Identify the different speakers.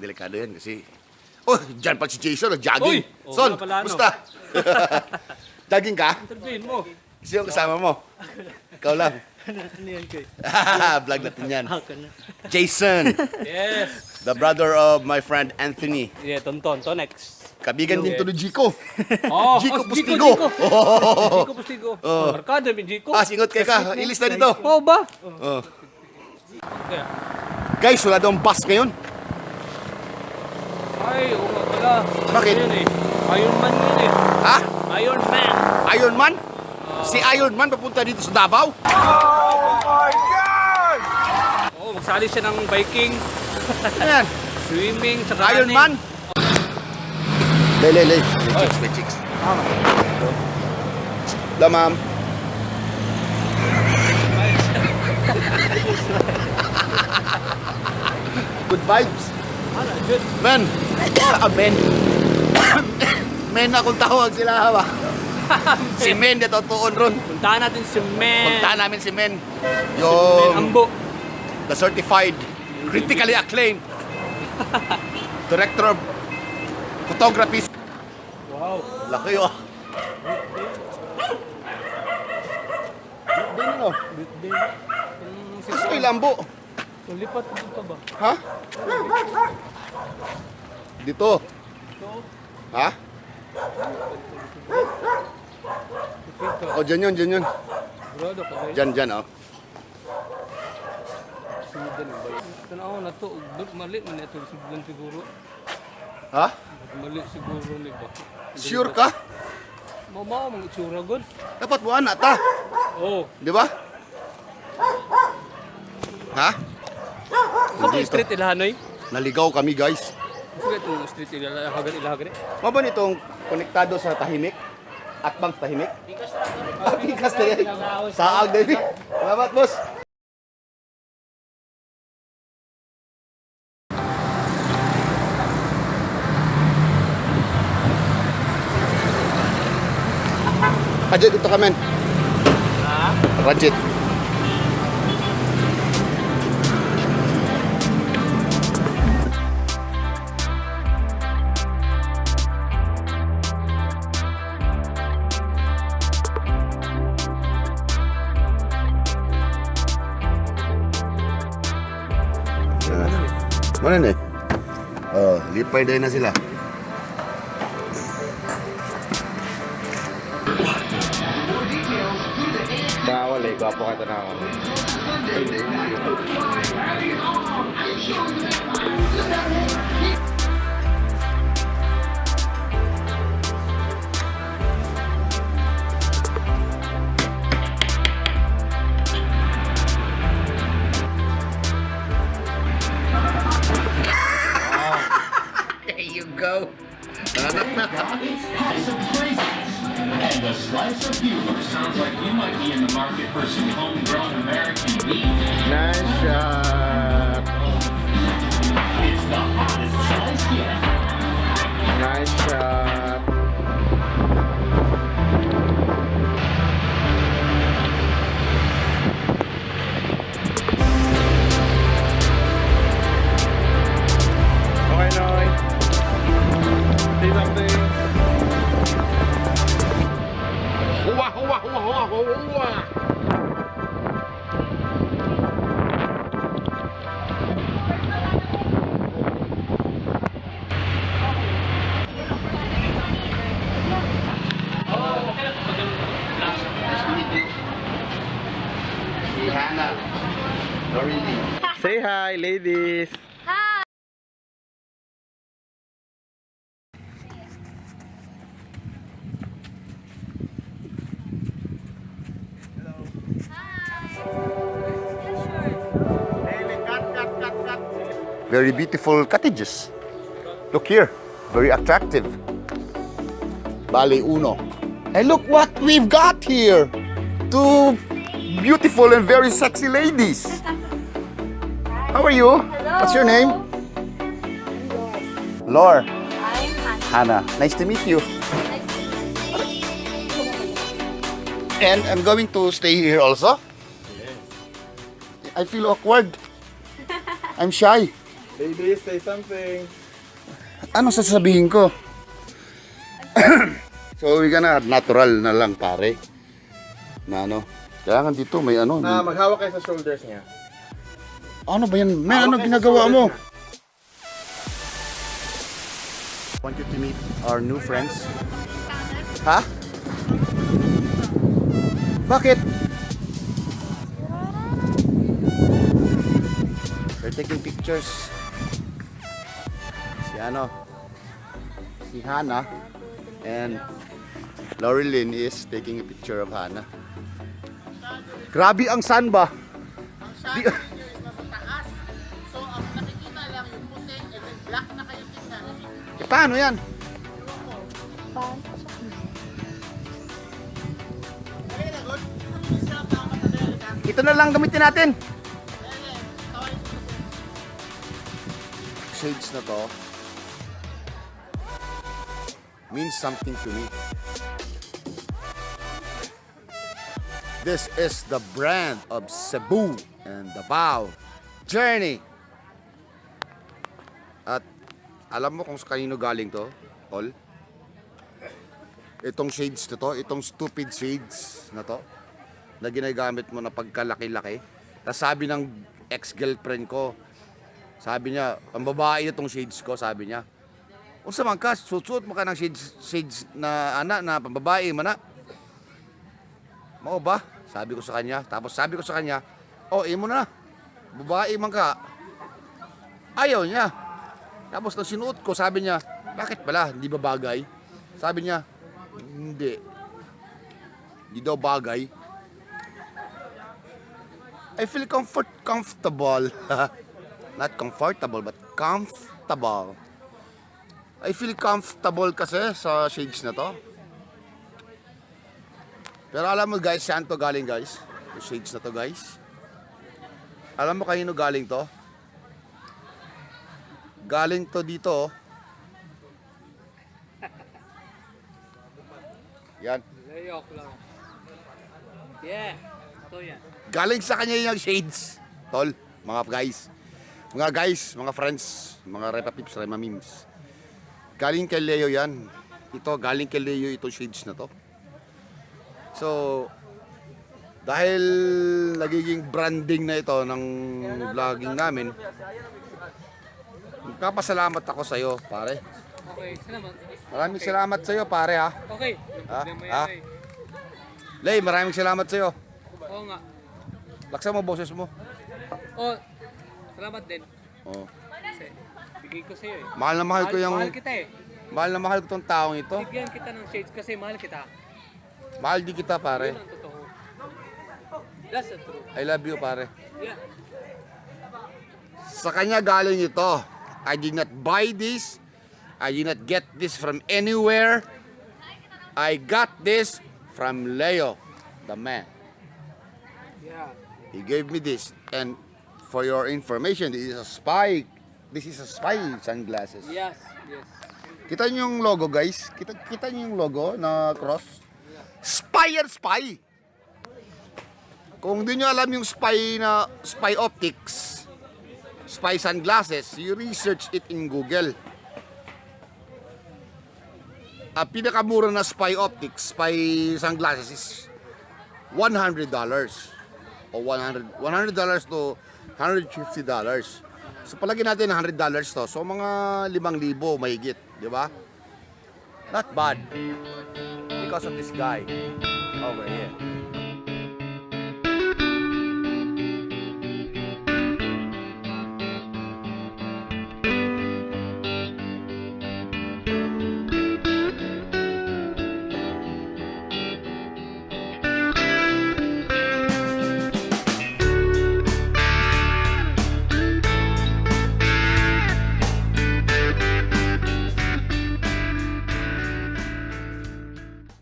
Speaker 1: delikado yan kasi... Oh, dyan pa si Jason, nag-jogging.
Speaker 2: Uy! Oo
Speaker 1: Son,
Speaker 2: nga pala, no?
Speaker 1: musta? jogging ka?
Speaker 2: Interviewin mo.
Speaker 1: Sino ang kasama mo? Ikaw lang.
Speaker 3: Ano yan, Koy?
Speaker 1: Vlog natin yan.
Speaker 3: Na.
Speaker 1: Jason,
Speaker 2: Yes.
Speaker 1: the brother of my friend Anthony.
Speaker 2: Yeah, Tonton. To next.
Speaker 1: Kabigan din to ni Jico.
Speaker 2: Oh,
Speaker 1: Jico
Speaker 2: oh,
Speaker 1: Pustigo.
Speaker 2: Jico. Jico Pustigo.
Speaker 1: Oh.
Speaker 2: Barkada, may Jico.
Speaker 1: Ah, singot kayo ka. Ilis na dito.
Speaker 2: Oh, ba?
Speaker 1: Oh.
Speaker 2: Kaya.
Speaker 1: Guys, wala daw bus ngayon.
Speaker 2: Ay, oo nga pala.
Speaker 1: Bakit?
Speaker 2: Ano yun eh? Iron Man yun eh.
Speaker 1: Ha?
Speaker 2: Iron Man.
Speaker 1: Iron Man? Si Iron Man papunta dito sa Davao?
Speaker 2: Oo, magsali siya ng biking,
Speaker 1: Ayan.
Speaker 2: swimming, tsaka
Speaker 1: Iron. Man? Lay, lay, lay. May chicks, may chicks. La, ma'am. Good vibes.
Speaker 2: Ano, good.
Speaker 1: Men. Ah, men. men akong tawag sila hawa. si Men dito tuon ron.
Speaker 2: Puntahan natin si Men.
Speaker 1: Punta namin si Men.
Speaker 2: Men
Speaker 1: Yung
Speaker 2: Ambo.
Speaker 1: the certified, critically acclaimed director of photography.
Speaker 2: Wow.
Speaker 1: Laki oh. Din?
Speaker 2: Yung si
Speaker 1: Gusto kay Lambo.
Speaker 2: Lipat dito ba?
Speaker 1: Ha? Dito. Ha?
Speaker 2: Dito.
Speaker 1: O, dyan yun, dyan yun. Dyan, dyan, oh.
Speaker 2: Sudan ba? Ito na na to. Mali man ito Sudan siguro.
Speaker 1: Ha?
Speaker 2: Mali siguro ni ba?
Speaker 1: Sure ka?
Speaker 2: Mama, mga itsura good.
Speaker 1: Dapat mo anak ta.
Speaker 2: Oh,
Speaker 1: Di ba? Ha?
Speaker 2: sa street ilahanoy.
Speaker 1: Naligaw kami, guys.
Speaker 2: Sa itong street ilahagan ilahagan eh.
Speaker 1: Maban itong konektado sa tahimik? At bang tahimik? Ah, Pikas na yan. Saag, David. Salamat, boss. Rajit, ito ka, men. Rajit. Mana ni? Oh, lipay din na sila.
Speaker 4: Bawal eh, gwapo ka na ako.
Speaker 1: There
Speaker 5: And a slice of humor sounds like you might be in the market for some homegrown American beef.
Speaker 4: Nice shot.
Speaker 5: It's the hottest slice yet.
Speaker 4: Nice shot. Say hi, ladies.
Speaker 1: Very beautiful cottages. Look here. Very attractive. Bali Uno. And look what we've got here. Two beautiful and very sexy ladies. How are you? What's your name? Lore.
Speaker 6: I'm Hannah.
Speaker 1: Hannah. Nice to meet you. And I'm going to stay here also. I feel awkward. I'm shy.
Speaker 3: Baby, say something.
Speaker 1: Ano sasabihin ko? so, we gonna natural na lang, pare. Na ano? Kaya nga dito may ano.
Speaker 3: Na maghawak kayo sa shoulders niya.
Speaker 1: Ano ba yan? May
Speaker 3: Hawak
Speaker 1: ano ginagawa mo? Want you to meet our new friends. Ha? Bakit? They're taking pictures. Si ano? Si Hannah and Laureline is taking a picture of Hannah. Grabe ang sun ba? Di-
Speaker 6: So,
Speaker 1: paano yan? Ito na lang gamitin natin. Shades na to means something to me. This is the brand of Cebu and Davao Journey. Alam mo kung sa kanino galing to, Paul? Itong shades na to, itong stupid shades na to, na ginagamit mo na pagkalaki-laki. Tapos sabi ng ex-girlfriend ko, sabi niya, ang babae itong shades ko, sabi niya. Kung sa man ka, susuot mo ka ng shades, shades na anak, na pambabae, mana. Mao ba? Sabi ko sa kanya. Tapos sabi ko sa kanya, oh, imo na. Babae man ka. Ayaw niya. Tapos nang sinuot ko, sabi niya, bakit pala? Hindi ba bagay? Sabi niya, hindi. Hindi daw bagay. I feel comfort comfortable. Not comfortable, but comfortable. I feel comfortable kasi sa shades na to. Pero alam mo guys, saan to galing guys? Yung shades na to guys. Alam mo kanino galing to? Galing to dito. Yan.
Speaker 2: Layok lang. Yeah. Ito yan.
Speaker 1: Galing sa kanya yung shades. Tol, mga guys. Mga guys, mga friends, mga repa pips, repa memes. Galing kay Leo yan. Ito, galing kay Leo itong shades na to. So, dahil nagiging branding na ito ng vlogging namin, magpapasalamat ako sa iyo, pare.
Speaker 2: Okay, salamat.
Speaker 1: Maraming salamat sa iyo, pare ha.
Speaker 2: Okay.
Speaker 1: Ha? Ha? Lay, maraming salamat sa iyo.
Speaker 2: Oo nga.
Speaker 1: Laksa mo boses mo.
Speaker 2: Oh, salamat din.
Speaker 1: Oh.
Speaker 2: Kasi, bigay ko sa'yo eh.
Speaker 1: Mahal na mahal ko yung
Speaker 2: Mahal kita eh.
Speaker 1: mahal na mahal ko tong taong ito.
Speaker 2: Bigyan kita ng shades kasi mahal kita.
Speaker 1: Mahal di kita, pare.
Speaker 2: Yun ang totoo. That's the truth.
Speaker 1: I love you, pare.
Speaker 2: Yeah.
Speaker 1: Sa kanya galing ito. I did not buy this. I did not get this from anywhere. I got this from Leo, the man.
Speaker 2: Yeah.
Speaker 1: He gave me this. And for your information, this is a spy. This is a spy sunglasses.
Speaker 2: Yes. Yes.
Speaker 1: Kita niyo yung logo, guys? Kita, kita niyo yung logo na cross? Spy and spy! Kung di nyo alam yung spy na spy optics, spy sunglasses, you research it in Google. Ang pinakamura na spy optics, spy sunglasses is $100 o 100 $100 to $150. So palagi natin $100 to. So mga 5,000 mahigit, di ba? Not bad. Because of this guy over here.